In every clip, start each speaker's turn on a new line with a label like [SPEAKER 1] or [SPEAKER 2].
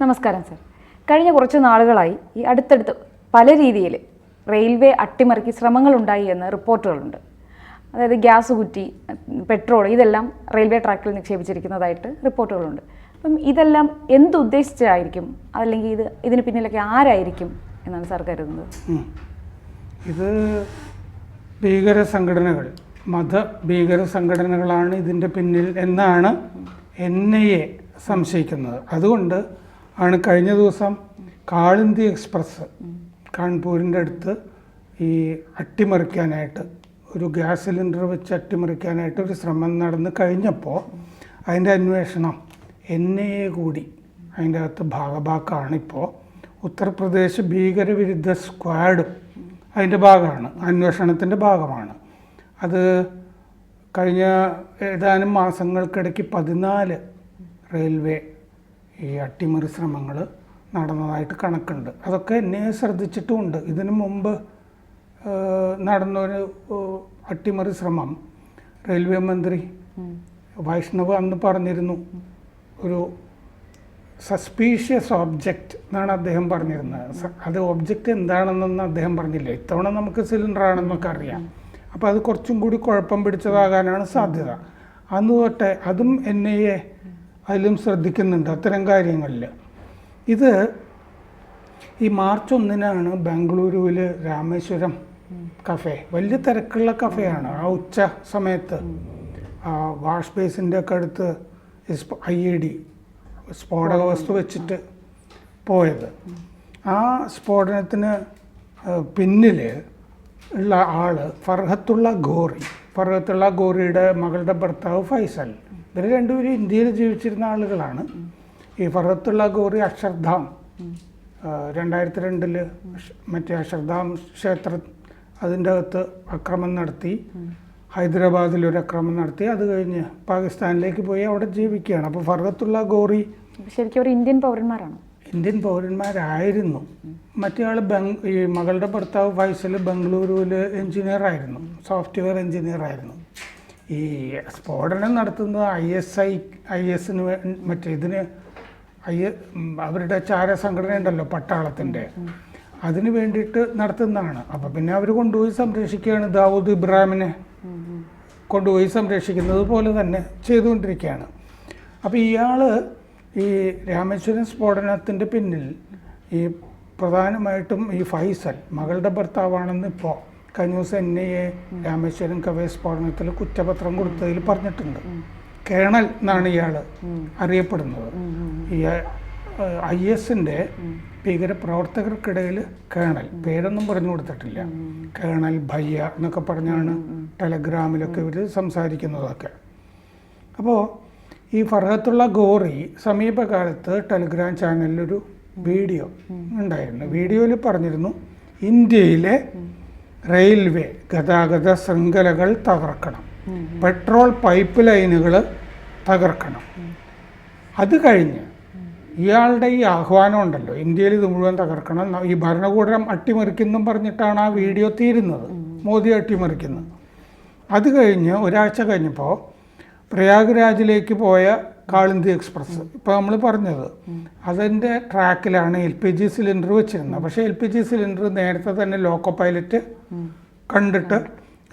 [SPEAKER 1] നമസ്കാരം സർ. കഴിഞ്ഞ കുറച്ച് നാളുകളായി ഈ അടുത്തടുത്ത് പല രീതിയിൽ റെയിൽവേ അട്ടിമറിക്ക് ശ്രമങ്ങളുണ്ടായി എന്ന് റിപ്പോർട്ടുകളുണ്ട്. അതായത് ഗ്യാസ് കുറ്റി പെട്രോൾ ഇതെല്ലാം റെയിൽവേ ട്രാക്കിൽ നിക്ഷേപിച്ചിരിക്കുന്നതായിട്ട് റിപ്പോർട്ടുകളുണ്ട്. അപ്പം ഇതെല്ലാം എന്തുദ്ദേശിച്ചായിരിക്കും? അല്ലെങ്കിൽ ഇത് ഇതിന് പിന്നിലൊക്കെ ആരായിരിക്കും എന്നാണ് സാർ കരുതുന്നത്?
[SPEAKER 2] ഇത് ഭീകര സംഘടനകൾ മത ഭീകര സംഘടനകളാണ് ഇതിന്റെ പിന്നിൽ എന്നാണ് എൻ ഐ എ സംശയിക്കുന്നത്. അതുകൊണ്ട് ആണ് കഴിഞ്ഞ ദിവസം കാളിന്തി എക്സ്പ്രസ് കാൺപൂരിന്റെ അടുത്ത് ഈ അട്ടിമറിക്കാനായിട്ട് ഒരു ഗ്യാസ് സിലിണ്ടർ വെച്ച് അട്ടിമറിക്കാനായിട്ട് ഒരു ശ്രമം നടന്ന് കഴിഞ്ഞപ്പോൾ അതിന്റെ അന്വേഷണം എൻ എ കൂടി അതിന്റെ അകത്ത് ഭാഗഭാക്കാണിപ്പോൾ. ഉത്തർപ്രദേശ് ഭീകരവിരുദ്ധ സ്ക്വാഡ് അതിന്റെ ഭാഗമാണ് അന്വേഷണത്തിന്റെ ഭാഗമാണ്. അത് കഴിഞ്ഞ ഏതാനും മാസങ്ങൾക്കിടയ്ക്ക് പതിനാല് റെയിൽവേ ഈ അട്ടിമറി ശ്രമങ്ങൾ നടന്നതായിട്ട് കണക്കുണ്ട്. അതൊക്കെ എന്നെ ശ്രദ്ധിച്ചിട്ടുമുണ്ട്. ഇതിനു മുമ്പ് നടന്നൊരു അട്ടിമറി ശ്രമം. റെയിൽവേ മന്ത്രി വൈഷ്ണവ് അന്ന് പറഞ്ഞിരുന്നു. ഒരു സസ്പീഷ്യസ് ഓബ്ജക്റ്റ് എന്നാണ് അദ്ദേഹം പറഞ്ഞിരുന്നത്. അത് ഒബ്ജക്റ്റ് എന്താണെന്നൊന്നും അദ്ദേഹം പറഞ്ഞില്ല. ഇത്തവണ നമുക്ക് സിലിണ്ടർ ആണെന്നൊക്കെ അറിയാം. അപ്പോൾ അത് കുറച്ചും കൂടി കുഴപ്പം പിടിച്ചതാകാനാണ് സാധ്യത. അന്ന് തൊട്ടേ അതും എൻ ഐ എ അതിലും ശ്രദ്ധിക്കുന്നുണ്ട് അത്തരം കാര്യങ്ങളിൽ. ഇത് ഈ മാർച്ച് ഒന്നിനാണ് ബാംഗ്ലൂരുവിൽ രാമേശ്വരം കഫേ. വലിയ തിരക്കുള്ള കഫേയാണ്. ആ ഉച്ച സമയത്ത് വാഷ് ബേസിന്റെ ഒക്കെ അടുത്ത് ഐ എ ഡി സ്ഫോടക വസ്തു വെച്ചിട്ട് പോയത്. ആ സ്ഫോടനത്തിന് പിന്നിൽ ഉള്ള ആൾ ഫർഹത്തുള്ള ഗോറി. ഫർഹത്തുള്ള ഗോറിയുടെ മകളുടെ ഭർത്താവ് ഫൈസൽ. ഇവർ രണ്ടുപേരും ഇന്ത്യയിൽ ജീവിച്ചിരുന്ന ആളുകളാണ്. ഈ ഫർഹത്തുള്ള ഗോറി അക്ഷർധാം രണ്ടായിരത്തി രണ്ടിൽ മറ്റേ അക്ഷർധാം ക്ഷേത്ര അതിന്റെ അകത്ത് അക്രമം നടത്തി ഹൈദരാബാദിൽ ഒരു അക്രമം നടത്തി അത് കഴിഞ്ഞ് പാകിസ്ഥാനിലേക്ക് പോയി അവിടെ ജീവിക്കുകയാണ്. അപ്പോൾ ഫർഹത്തുള്ള ഗോറി
[SPEAKER 1] ശരിക്കും ഒരു ഇന്ത്യൻ പൗരന്മാരാണ്.
[SPEAKER 2] ഇന്ത്യൻ പൗരന്മാരായിരുന്നു. മറ്റേ ആൾ ബംഗ് ഈ മകളുടെ ഭർത്താവ് വയസ്സിൽ ബംഗളൂരുവിൽ എഞ്ചിനീയർ ആയിരുന്നു സോഫ്റ്റ്വെയർ എഞ്ചിനീയർ ആയിരുന്നു ഈ സ്ഫോടനം നടത്തുന്നത് ഐ എസ് ഐ ഐ എസിന് മറ്റേ ഇതിന് ഐ അവരുടെ ചാര സംഘടന ഉണ്ടല്ലോ പട്ടാളത്തിന്റെ. അതിന് വേണ്ടിയിട്ട് നടത്തുന്നതാണ്. അപ്പം പിന്നെ അവർ കൊണ്ടുപോയി സംരക്ഷിക്കുകയാണ്. ദാവൂദ് ഇബ്രാഹിമിനെ കൊണ്ടുപോയി സംരക്ഷിക്കുന്നത് പോലെ തന്നെ ചെയ്തുകൊണ്ടിരിക്കുകയാണ്. അപ്പോൾ ഇയാൾ ഈ രാമേശ്വരൻ സ്ഫോടനത്തിന്റെ പിന്നിൽ ഈ പ്രധാനമായിട്ടും ഈ ഫൈസൽ മകളുടെ ഭർത്താവാണെന്ന് ഇപ്പോൾ കഴിഞ്ഞ ദിവസം N I A Rameswaram cafe സ്ഫോടനത്തിൽ കുറ്റപത്രം കൊടുത്തതിൽ പറഞ്ഞിട്ടുണ്ട്. കേണൽ എന്നാണ് ഇയാൾ അറിയപ്പെടുന്നത്. ഈ ഐ എസിന്റെ ഭീകരപ്രവർത്തകർക്കിടയിൽ കേണൽ പേരൊന്നും പറഞ്ഞു കൊടുത്തിട്ടില്ല. കേണൽ ഭയ്യ എന്നൊക്കെ പറഞ്ഞാണ് ടെലഗ്രാമിലൊക്കെ ഇവർ സംസാരിക്കുന്നതൊക്കെ. അപ്പോൾ ഈ ഫർഹത്തുള്ള ഗോറി സമീപകാലത്ത് ടെലിഗ്രാം ചാനലിലൊരു വീഡിയോ ഉണ്ടായിരുന്നു. വീഡിയോയിൽ പറഞ്ഞിരുന്നു ഇന്ത്യയിലെ റെയിൽവേ ഗതാഗത ശൃംഖലകൾ തകർക്കണം. പെട്രോൾ പൈപ്പ് ലൈനുകൾ തകർക്കണം. അത് കഴിഞ്ഞ് ഇയാളുടെ ഈ ആഹ്വാനം ഉണ്ടല്ലോ ഇന്ത്യയിൽ ഇത് മുഴുവൻ തകർക്കണം. ഈ ഭരണകൂടം അട്ടിമറിക്കുന്നും പറഞ്ഞിട്ടാണ് ആ വീഡിയോ തീരുന്നത്. മോദി അട്ടിമറിക്കുന്നത് അത് കഴിഞ്ഞ് ഒരാഴ്ച കഴിഞ്ഞപ്പോൾ പ്രയാഗ്രാജിലേക്ക് പോയ കാളിന്തി എക്സ്പ്രസ്. ഇപ്പോൾ നമ്മൾ പറഞ്ഞത് അതിന്റെ ട്രാക്കിലാണ് എൽ പി ജി സിലിണ്ടർ വെച്ചിരുന്നത്. പക്ഷേ എൽ പി ജി സിലിണ്ടർ നേരത്തെ തന്നെ ലോക്കോ പൈലറ്റ് കണ്ടിട്ട്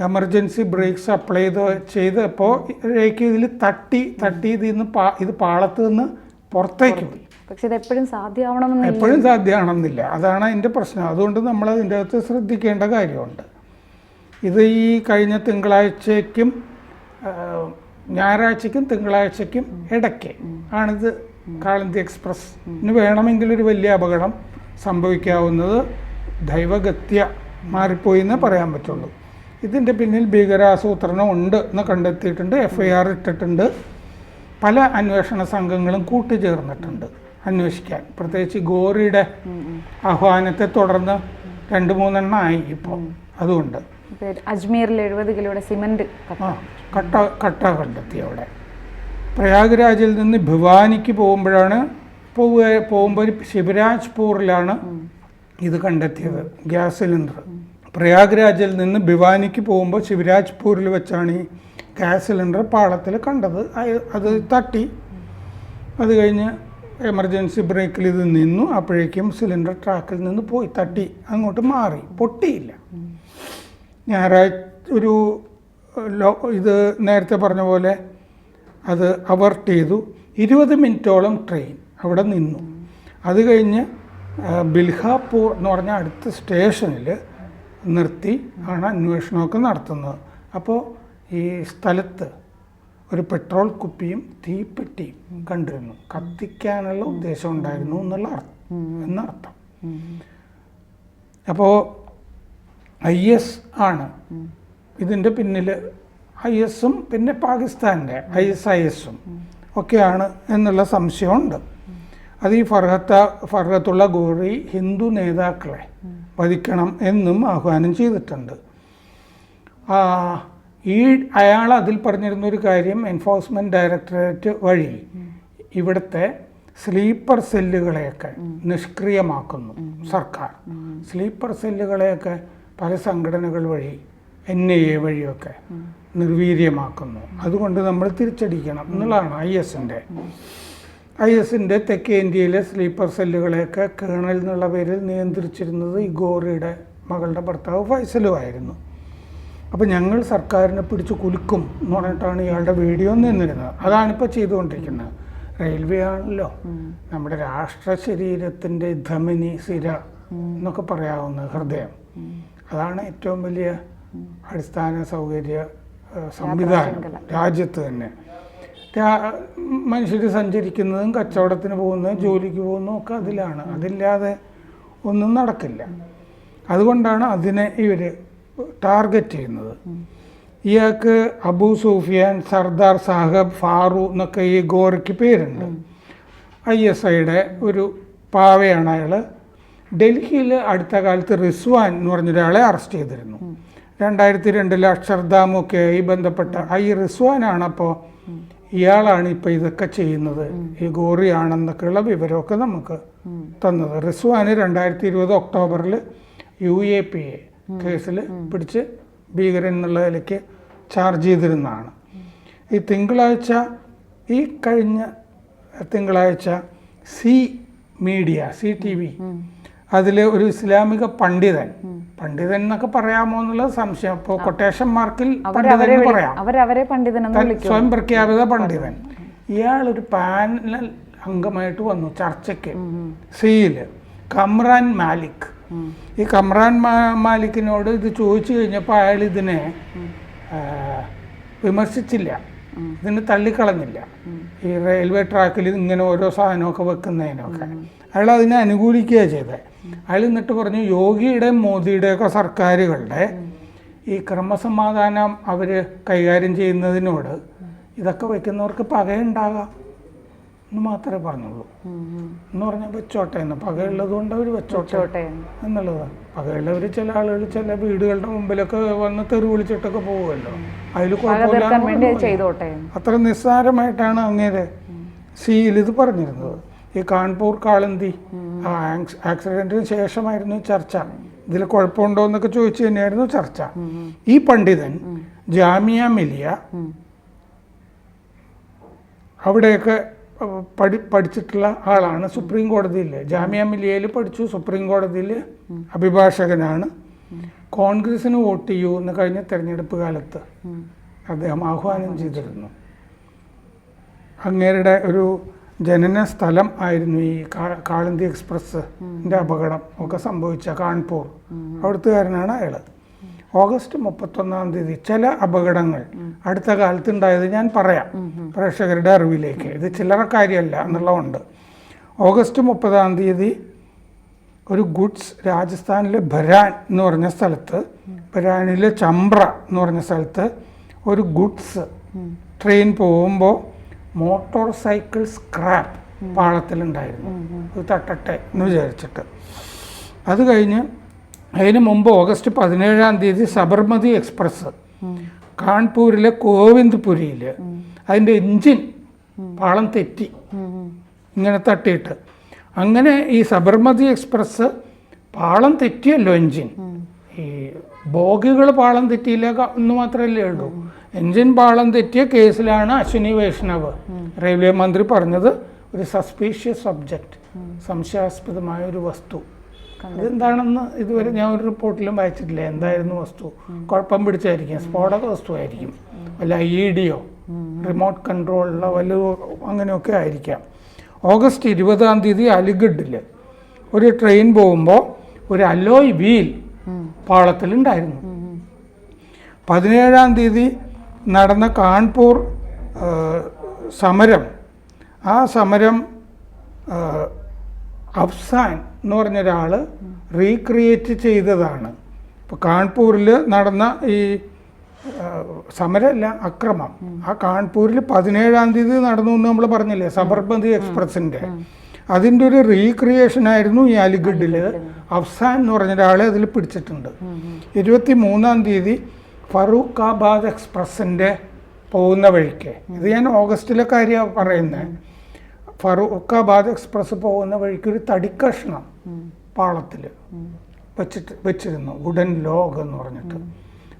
[SPEAKER 2] എമർജൻസി ബ്രേക്സ് അപ്ലൈ ചെയ്ത് ചെയ്തപ്പോൾ രേഖ ഇതിൽ തട്ടി തട്ടി ഇതിൽ നിന്ന് പാ ഇത് പാളത്ത് നിന്ന് പുറത്തേക്ക് പോയി.
[SPEAKER 1] പക്ഷെ ഇത് എപ്പോഴും സാധ്യമാവണമെന്നില്ല.
[SPEAKER 2] എപ്പോഴും സാധ്യമാണെന്നില്ല. അതാണ് അതിന്റെ പ്രശ്നം. അതുകൊണ്ട് നമ്മൾ അതിന്റെ അകത്ത് ശ്രദ്ധിക്കേണ്ട കാര്യമുണ്ട്. ഇത് ഈ കഴിഞ്ഞ തിങ്കളാഴ്ചയ്ക്കും ഞായറാഴ്ചയ്ക്കും തിങ്കളാഴ്ചയ്ക്കും ഇടയ്ക്ക് ആണിത് കാളന്തി എക്സ്പ്രസ്സിന് വേണമെങ്കിൽ ഒരു വലിയ അപകടം സംഭവിക്കാവുന്നത് ദൈവഗത്യ മാറിപ്പോയി എന്നേ പറയാൻ പറ്റുള്ളൂ. ഇതിന്റെ പിന്നിൽ ഭീകരാസൂത്രണം ഉണ്ട് എന്ന് കണ്ടെത്തിയിട്ടുണ്ട് എഫ് ഐ ആർ ഇട്ടിട്ടുണ്ട്. പല അന്വേഷണ സംഘങ്ങളും കൂട്ടുചേർന്നിട്ടുണ്ട് അന്വേഷിക്കാൻ. പ്രത്യേകിച്ച് ഗോറിയുടെ ആഹ്വാനത്തെ തുടർന്ന് രണ്ട് മൂന്നെണ്ണം ആയി ഇപ്പോൾ. അതുകൊണ്ട്
[SPEAKER 1] അജ്മീറിൽ എഴുപത് കിലോയുടെ സിമന്റ്
[SPEAKER 2] കട്ട കട്ട കണ്ടെത്തി അവിടെ. പ്രയാഗ്രാജിൽ നിന്ന് ഭിവാനിക്ക് പോകുമ്പോഴാണ് പോവുക പോകുമ്പോൾ ശിവരാജ്പൂറിലാണ് ഇത് കണ്ടെത്തിയത് ഗ്യാസ് സിലിണ്ടർ. പ്രയാഗ്രാജിൽ നിന്ന് ഭിവാനിക്ക് പോകുമ്പോൾ ശിവരാജ്പൂരിൽ വെച്ചാണ് ഈ ഗ്യാസ് സിലിണ്ടർ പാളത്തിൽ കണ്ടത്. അത് തട്ടി. അത് കഴിഞ്ഞ് എമർജൻസി ബ്രേക്കിൽ ഇത് നിന്നു. അപ്പോഴേക്കും സിലിണ്ടർ ട്രാക്കിൽ നിന്ന് പോയി തട്ടി. അങ്ങോട്ട് മാറി. പൊട്ടിയില്ല. ഞായറാഴ്ച ഒരു ലോ ഇത് നേരത്തെ പറഞ്ഞ പോലെ അത് അവർട്ട് ചെയ്തു. ഇരുപത് മിനിറ്റോളം ട്രെയിൻ അവിടെ നിന്നു. അത് കഴിഞ്ഞ് ബിൽഹാപൂർ എന്ന് പറഞ്ഞ അടുത്ത സ്റ്റേഷനിൽ നിർത്തി ആണ് അന്വേഷണമൊക്കെ നടത്തുന്നത്. അപ്പോൾ ഈ സ്ഥലത്ത് ഒരു പെട്രോൾ കുപ്പിയും തീപ്പെട്ടിയും കണ്ടിരുന്നു. കത്തിക്കാനുള്ള ഉദ്ദേശം ഉണ്ടായിരുന്നു എന്നുള്ള അർത്ഥം എന്നർത്ഥം. അപ്പോൾ ഐ എസ് ആണ്. ഇതിന്റെ പിന്നിൽ ഐ എസും പിന്നെ പാകിസ്ഥാന്റെ ഐ എസ് ഐ എസും ഒക്കെയാണ് എന്നുള്ള സംശയമുണ്ട്. അത് ഈ ഫർഹത്ത ഫർഹത്തുള്ള ഗോറി ഹിന്ദു നേതാക്കളെ വധിക്കണം എന്നും ആഹ്വാനം ചെയ്തിട്ടുണ്ട്. ആ, ഈ അയാൾ അതിൽ പറഞ്ഞിരുന്നൊരു കാര്യം എൻഫോഴ്സ്മെന്റ് ഡയറക്ടറേറ്റ് വഴി ഇവിടുത്തെ സ്ലീപ്പർ സെല്ലുകളെയൊക്കെ നിഷ്ക്രിയമാക്കുന്നു സർക്കാർ. സ്ലീപ്പർ സെല്ലുകളെയൊക്കെ പല സംഘടനകൾ വഴി എൻ ഐ എ വഴിയൊക്കെ നിർവീര്യമാക്കുന്നു. അതുകൊണ്ട് നമ്മൾ തിരിച്ചടിക്കണം എന്നുള്ളതാണ് ഐ എസിന്റെ ഐ എസിന്റെ തെക്കേ ഇന്ത്യയിലെ സ്ലീപ്പർ സെല്ലുകളെയൊക്കെ കേണൽ എന്നുള്ള പേരിൽ നിയന്ത്രിച്ചിരുന്നത് ഈ ഗോറിയുടെ മകളുടെ ഭർത്താവ് ഫൈസലുമായിരുന്നു അപ്പോൾ ഞങ്ങൾ സർക്കാരിനെ പിടിച്ച് കുലുക്കും എന്ന് പറഞ്ഞിട്ടാണ് ഇയാളുടെ വീഡിയോ നിന്നിരുന്നത്. അതാണിപ്പോൾ ചെയ്തുകൊണ്ടിരിക്കുന്നത്. റെയിൽവേ ആണല്ലോ നമ്മുടെ രാഷ്ട്ര ശരീരത്തിന്റെ ധമനി സിര എന്നൊക്കെ പറയാവുന്ന ഹൃദയം. അതാണ് ഏറ്റവും വലിയ അടിസ്ഥാന സൗകര്യ സംവിധാനം. രാജ്യത്ത് തന്നെ. മനുഷ്യർ സഞ്ചരിക്കുന്നതും കച്ചവടത്തിന് പോകുന്നതും ജോലിക്ക് പോകുന്നതും ഒക്കെ അതിലാണ്. അതില്ലാതെ ഒന്നും നടക്കില്ല. അതുകൊണ്ടാണ് അതിനെ ഇവർ ടാർഗറ്റ് ചെയ്യുന്നത്. ഇയാൾക്ക് അബു സൂഫിയാൻ സർദാർ സാഹബ് ഫാറു എന്നൊക്കെ ഈ ഗോറയ്ക്ക് പേരുണ്ട്. ഐ എസ് ഐയുടെ ഒരു പാവയാണ് അയാൾ ഡൽഹിയിൽ അടുത്ത കാലത്ത് റിസ്വാൻ എന്ന് പറഞ്ഞൊരാളെ അറസ്റ്റ് ചെയ്തിരുന്നു. രണ്ടായിരത്തി രണ്ടിൽ അക്ഷർധാമൊക്കെ ആയി ബന്ധപ്പെട്ട ആ ഈ റിസ്വാനാണ് അപ്പോൾ ഇയാളാണ് ഇപ്പോൾ ഇതൊക്കെ ചെയ്യുന്നത്. ഈ ഗോറിയാണെന്നൊക്കെയുള്ള വിവരമൊക്കെ നമുക്ക് തന്നത്. റിസ്വാന് രണ്ടായിരത്തി ഇരുപത് ഒക്ടോബറിൽ യു എ പി എ കേസിൽ പിടിച്ച് ഭീകരൻ എന്നുള്ള നിലയ്ക്ക് ചാർജ് ചെയ്തിരുന്നതാണ്. ഈ തിങ്കളാഴ്ച ഈ കഴിഞ്ഞ തിങ്കളാഴ്ച C media C T V അതിൽ ഒരു ഇസ്ലാമിക പണ്ഡിതൻ. പണ്ഡിതൻ എന്നൊക്കെ പറയാമോ എന്നുള്ള സംശയം. ഇപ്പോൾ കൊട്ടേഷൻ മാർക്കിൽ പണ്ഡിതൻ പറയാം സ്വയം പ്രഖ്യാപിത പണ്ഡിതൻ. ഇയാൾ ഒരു പാനൽ അംഗമായിട്ട് വന്നു ചർച്ചയ്ക്ക്. സിയിൽ. കമ്രാൻ മാലിക്. ഈ കമ്രാൻ മാലിക്കിനോട് ഇത് ചോദിച്ചു കഴിഞ്ഞപ്പോൾ അയാൾ ഇതിനെ വിമർശിച്ചില്ല. ഇതിനെ തള്ളിക്കളഞ്ഞില്ല. ഈ റെയിൽവേ ട്രാക്കിൽ ഇങ്ങനെ ഓരോ സാധനമൊക്കെ വെക്കുന്നതിനൊക്കെ. അയാൾ അതിനെ അനുകൂലിക്കുകയാണ് ചെയ്തത് അയാൾ എന്നിട്ട് പറഞ്ഞു യോഗിയുടെയും മോദിയുടെയൊക്കെ സർക്കാരുകളുടെ ഈ ക്രമസമാധാനം അവർ കൈകാര്യം ചെയ്യുന്നതിനോട് ഇതൊക്കെ വയ്ക്കുന്നവർക്ക് പകയുണ്ടാകാം എന്ന് മാത്രമേ പറഞ്ഞുള്ളൂ. എന്ന് പറഞ്ഞാൽ വെച്ചോട്ടെ എന്ന് പകയുള്ളത് കൊണ്ട് അവർ വെച്ചോട്ടെ
[SPEAKER 1] ചോട്ടെ
[SPEAKER 2] എന്നുള്ളതാണ് പകയുള്ളവർ ചില ആളുകൾ ചില വീടുകളുടെ മുമ്പിലൊക്കെ വന്ന് തെറി വിളിച്ചിട്ടൊക്കെ പോകുമല്ലോ അതിൽ കുഴപ്പമില്ല അത്ര നിസ്സാരമായിട്ടാണ് അങ്ങേരെ സിയിൽ ഇത് പറഞ്ഞിരുന്നത്. ഈ കാൺപൂർ കാളന്തി ആ ആക്സ്- ആക്സിഡന്റിന് ശേഷമായിരുന്നു ചർച്ച. ഇതിൽ കുഴപ്പമുണ്ടോ എന്നൊക്കെ ചോദിച്ചു തന്നെയായിരുന്നു ചർച്ച. ഈ പണ്ഡിതൻ ജാമിയ മിലിയ അവിടെയൊക്കെ പഠി പഠിച്ചിട്ടുള്ള ആളാണ് സുപ്രീം കോടതിയിൽ ജാമിയ മിലിയയിൽ പഠിച്ചു സുപ്രീം കോടതിയിൽ അഭിഭാഷകനാണ്. കോൺഗ്രസിന് വോട്ട് ചെയ്യൂ എന്ന് കഴിഞ്ഞ തെരഞ്ഞെടുപ്പ് കാലത്ത് അദ്ദേഹം ആഹ്വാനം ചെയ്തിരുന്നു. അങ്ങേരുടെ ഒരു ജനന സ്ഥലം ആയിരുന്നു ഈ കാളന്തി എക്സ്പ്രസ്സിന്റെ അപകടം ഒക്കെ സംഭവിച്ച കാൺപൂർ. അവിടുത്തുകാരനാണ് അയാൾ ഓഗസ്റ്റ് മുപ്പത്തൊന്നാം തീയതി ചില അപകടങ്ങൾ അടുത്ത കാലത്ത് ഉണ്ടായത് ഞാൻ പറയാം. പ്രേക്ഷകരുടെ അറിവിലേക്ക്. ഇത് ചില്ലറ കാര്യമല്ല എന്നുള്ളതുണ്ട് ഓഗസ്റ്റ് മുപ്പതാം തീയതി ഒരു ഗുഡ്സ് രാജസ്ഥാനിലെ ബരാൻ എന്ന് പറഞ്ഞ സ്ഥലത്ത് ബരാനിലെ ചമ്പ്ര എന്ന് പറഞ്ഞ സ്ഥലത്ത് ഒരു ഗുഡ്സ് ട്രെയിൻ പോകുമ്പോൾ മോട്ടോർ സൈക്കിൾ സ്ക്രാപ്പ് പാളത്തിലുണ്ടായിരുന്നു. ഇത് തട്ടട്ടെ എന്ന് വിചാരിച്ചിട്ട്. അത് കഴിഞ്ഞ് അതിന് മുമ്പ് ഓഗസ്റ്റ് പതിനേഴാം തീയതി സബർമതി എക്സ്പ്രസ് കാൺപൂരിലെ ഗോവിന്ദ്പുരിയിൽ അതിന്റെ എഞ്ചിൻ പാളം തെറ്റി. ഇങ്ങനെ തട്ടിയിട്ട്. അങ്ങനെ ഈ സബർമതി എക്സ്പ്രസ് പാളം തെറ്റിയല്ലോ എഞ്ചിൻ ഈ ബോഗികൾ പാളം തെറ്റിയില്ല എന്ന് മാത്രമല്ലേ ഉള്ളൂ. എൻജിൻ പാളം തെറ്റിയ കേസിലാണ് അശ്വിനി വൈഷ്ണവ്. റെയിൽവേ മന്ത്രി പറഞ്ഞത് ഒരു സസ്പീഷ്യസ് സബ്ജക്റ്റ് സംശയാസ്പദമായ ഒരു വസ്തു. അതെന്താണെന്ന് ഇതുവരെ ഞാൻ ഒരു റിപ്പോർട്ടിലും വായിച്ചിട്ടില്ല. എന്തായിരുന്നു വസ്തു? കുഴപ്പം പിടിച്ചായിരിക്കും. സ്ഫോടക വസ്തുവായിരിക്കും. വല്ല ഐ ഡിയോ റിമോട്ട് കൺട്രോളുള്ള വല്ല അങ്ങനെയൊക്കെ ആയിരിക്കാം. ഓഗസ്റ്റ് ഇരുപതാം തീയതി അലിഗഡിൽ ഒരു ട്രെയിൻ പോകുമ്പോൾ ഒരു അലോയ് വീൽ പാളത്തിലുണ്ടായിരുന്നു. പതിനേഴാം തീയതി നടന്ന കാൺപൂർ സമരം. ആ സമരം അഫ്സാൻ എന്ന് പറഞ്ഞ ഒരാൾ റീക്രിയേറ്റ് ചെയ്തതാണ്. ഇപ്പോൾ കാൺപൂരിൽ നടന്ന ഈ സമരമല്ല അക്രമം. ആ കാൺപൂരിൽ പതിനേഴാം തീയതി നടന്നു എന്ന് നമ്മൾ പറഞ്ഞില്ലേ സബർമതി എക്സ്പ്രസിന്റെ അതിന്റെ ഒരു റീക്രിയേഷൻ ആയിരുന്നു ഈ അലിഗഡിൽ അഫ്സാൻ എന്ന് പറഞ്ഞ ഒരാളെ അതിൽ പിടിച്ചിട്ടുണ്ട്. ഇരുപത്തി മൂന്നാം തീയതി ഫറൂഖാബാദ് എക്സ്പ്രസിന്റെ പോകുന്ന വഴിക്ക്. ഇത് ഞാൻ ഓഗസ്റ്റിലെ കാര്യമാണ് പറയുന്നത് ഫറൂഖാബാദ് എക്സ്പ്രസ് പോകുന്ന വഴിക്ക് ഒരു തടിക്കഷ്ണം പാളത്തിൽ വെച്ചിട്ട് വെച്ചിരുന്നു. വുഡൻ ലോഗ് എന്ന് പറഞ്ഞിട്ട്.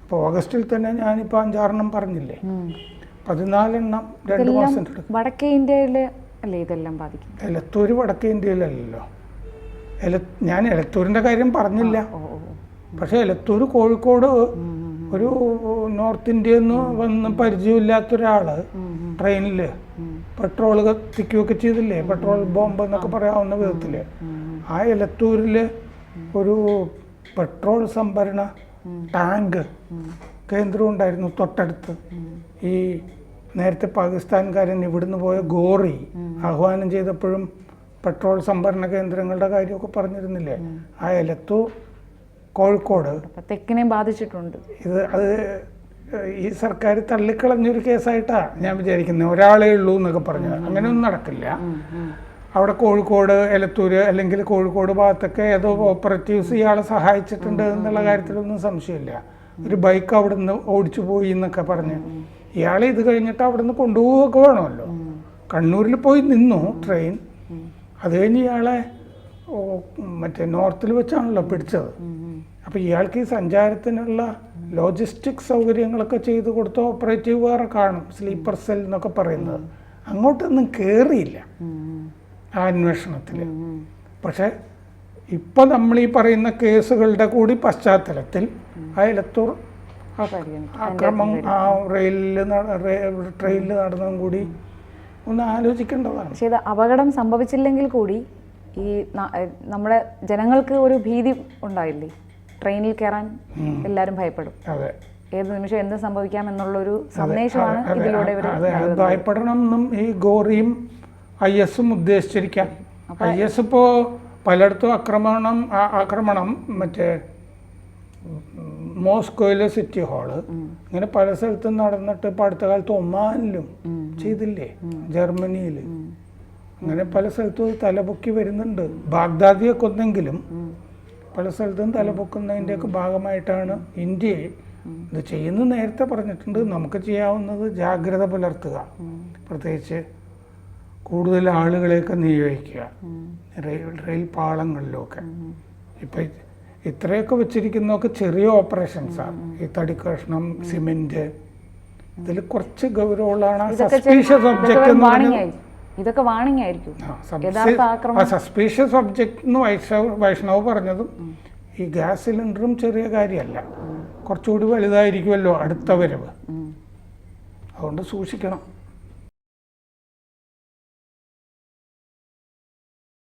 [SPEAKER 2] അപ്പോൾ ഓഗസ്റ്റിൽ തന്നെ ഞാനിപ്പോൾ അഞ്ചാറെണ്ണം പറഞ്ഞില്ലേ? പതിനാലെണ്ണം രണ്ട് മാസം
[SPEAKER 1] വടക്കേ ഇന്ത്യയിൽ അല്ലേ ഇതെല്ലാം ബാധിക്കും
[SPEAKER 2] എലത്തൂർ വടക്കേ ഇന്ത്യയിലല്ലോ എല ഞാൻ എലത്തൂരിന്റെ കാര്യം പറഞ്ഞില്ല. പക്ഷെ എലത്തൂർ കോഴിക്കോട് ഒരു നോർത്ത് ഇന്ത്യയിൽ നിന്ന് വന്ന് പരിചയമില്ലാത്ത ഒരാൾ ട്രെയിനിൽ പെട്രോൾ കത്തിക്കുകയൊക്കെ ചെയ്തില്ലേ? പെട്രോൾ ബോംബ് എന്നൊക്കെ പറയാവുന്ന വിധത്തിൽ ആ എലത്തൂരിൽ ഒരു പെട്രോൾ സംഭരണ ടാങ്ക് കേന്ദ്രം ഉണ്ടായിരുന്നു തൊട്ടടുത്ത്. ഈ പാകിസ്ഥാൻകാരൻ ഇവിടുന്ന് പോയ ഗോറി ആഹ്വാനം ചെയ്തപ്പോഴും പെട്രോൾ സംഭരണ കേന്ദ്രങ്ങളുടെ കാര്യമൊക്കെ പറഞ്ഞിരുന്നില്ലേ? ആ എലത്തൂർ കോഴിക്കോട്.
[SPEAKER 1] തെക്കിനെ ബാധിച്ചിട്ടുണ്ട്.
[SPEAKER 2] ഇത് അത് ഈ സർക്കാർ തള്ളിക്കളഞ്ഞൊരു കേസായിട്ടാണ് ഞാൻ വിചാരിക്കുന്നത് ഒരാളേ ഉള്ളൂ എന്നൊക്കെ പറഞ്ഞു. അങ്ങനെയൊന്നും നടക്കില്ല. അവിടെ കോഴിക്കോട് എലത്തൂര് അല്ലെങ്കിൽ കോഴിക്കോട് ഭാഗത്തൊക്കെ ഏതോ ഓപ്പറേറ്റീവ്സ് ഇയാളെ സഹായിച്ചിട്ടുണ്ട് എന്നുള്ള കാര്യത്തിലൊന്നും സംശയമില്ല. ഒരു ബൈക്ക് അവിടെ നിന്ന് ഓടിച്ചു പോയി എന്നൊക്കെ പറഞ്ഞ്. ഇയാളെ ഇത് കഴിഞ്ഞിട്ട് അവിടെ നിന്ന് കൊണ്ടുപോവുകയൊക്കെ വേണമല്ലോ. കണ്ണൂരിൽ പോയി നിന്നു ട്രെയിൻ അത് കഴിഞ്ഞ് ഇയാളെ മറ്റേ നോർത്തിൽ വെച്ചാണല്ലോ പിടിച്ചത്. അപ്പോൾ ഇയാൾക്ക് ഈ സഞ്ചാരത്തിനുള്ള ലോജിസ്റ്റിക് സൗകര്യങ്ങളൊക്കെ ചെയ്ത് കൊടുത്ത ഓപ്പറേറ്റീവ് വേറെ കാണും. സ്ലീപ്പർ സെൽ എന്നൊക്കെ പറയുന്നത്. അങ്ങോട്ടൊന്നും കയറിയില്ല ആ അന്വേഷണത്തിൽ. പക്ഷേ ഇപ്പം നമ്മൾ ഈ പറയുന്ന കേസുകളുടെ കൂടി പശ്ചാത്തലത്തിൽ ആ എലത്തൂർ അക്രമം ആ റെയിലിൽ ട്രെയിനിൽ നടന്നതും കൂടി ഒന്ന് ആലോചിക്കേണ്ടതാണ്.
[SPEAKER 1] പക്ഷേ ഇത് അപകടം സംഭവിച്ചില്ലെങ്കിൽ കൂടി ഈ നമ്മുടെ ജനങ്ങൾക്ക് ഒരു ഭീതി ഉണ്ടായില്ലേ? ട്രെയിനിൽ കയറാൻ എല്ലാവരും ഭയപ്പെടും.
[SPEAKER 2] അതെ.
[SPEAKER 1] ഏത് നിമിഷം എന്ത് സംഭവിക്കാം എന്നുള്ളൊരു സന്ദേശമാണ് ഇതിലൂടെ
[SPEAKER 2] ഭയപ്പെടണം എന്നും ഈ ഗോറിയും ഐ എസും ഉദ്ദേശിച്ചിരിക്കാം ഐ എസ് ഇപ്പോൾ പലയിടത്തും ആക്രമണം ആക്രമണം മറ്റേ മോസ്കോയിലെ സിറ്റി ഹാൾ. ഇങ്ങനെ പല സ്ഥലത്തും നടന്നിട്ട് ഇപ്പൊ അടുത്ത കാലത്ത് ഒമാനിലും ചെയ്തില്ലേ ജർമ്മനിയിൽ അങ്ങനെ പല സ്ഥലത്തും തലപൊക്കി വരുന്നുണ്ട്. ബാഗ്ദാദിയെ കൊന്നെങ്കിലും പല സ്ഥലത്തും തലപൊക്കുന്നതിന്റെയൊക്കെ ഭാഗമായിട്ടാണ് ഇന്ത്യയെ ഇത് ചെയ്യുന്ന നേരത്തെ പറഞ്ഞിട്ടുണ്ട്. നമുക്ക് ചെയ്യാവുന്നത് ജാഗ്രത പുലർത്തുക. പ്രത്യേകിച്ച് കൂടുതൽ ആളുകളെയൊക്കെ നിയോഗിക്കുക. Rail rail പാളങ്ങളിലൊക്കെ. ഇപ്പം ഇത്രയൊക്കെ വെച്ചിരിക്കുന്നതൊക്കെ ചെറിയ ഓപ്പറേഷൻസാണ് ഈ തടി കഷ്ണം സിമെന്റ് ഇതിൽ കുറച്ച് ഗൗരവമുള്ളതാണ്. സസ്പീഷ്യസ് ഒബ്ജക്റ്റ് എന്ന്
[SPEAKER 1] ഇതൊക്കെ വാണിംഗ് ആയിരിക്കും.
[SPEAKER 2] സസ്പീഷ്യസ് ഒബ്ജക്റ്റ് എന്ന് വൈഷ്ണവ് വൈഷ്ണവ് പറഞ്ഞതും ഈ ഗ്യാസ് സിലിണ്ടറും ചെറിയ കാര്യമല്ല. കുറച്ചുകൂടി വലുതായിരിക്കുമല്ലോ അടുത്ത വരവ്. അതുകൊണ്ട് സൂക്ഷിക്കണം.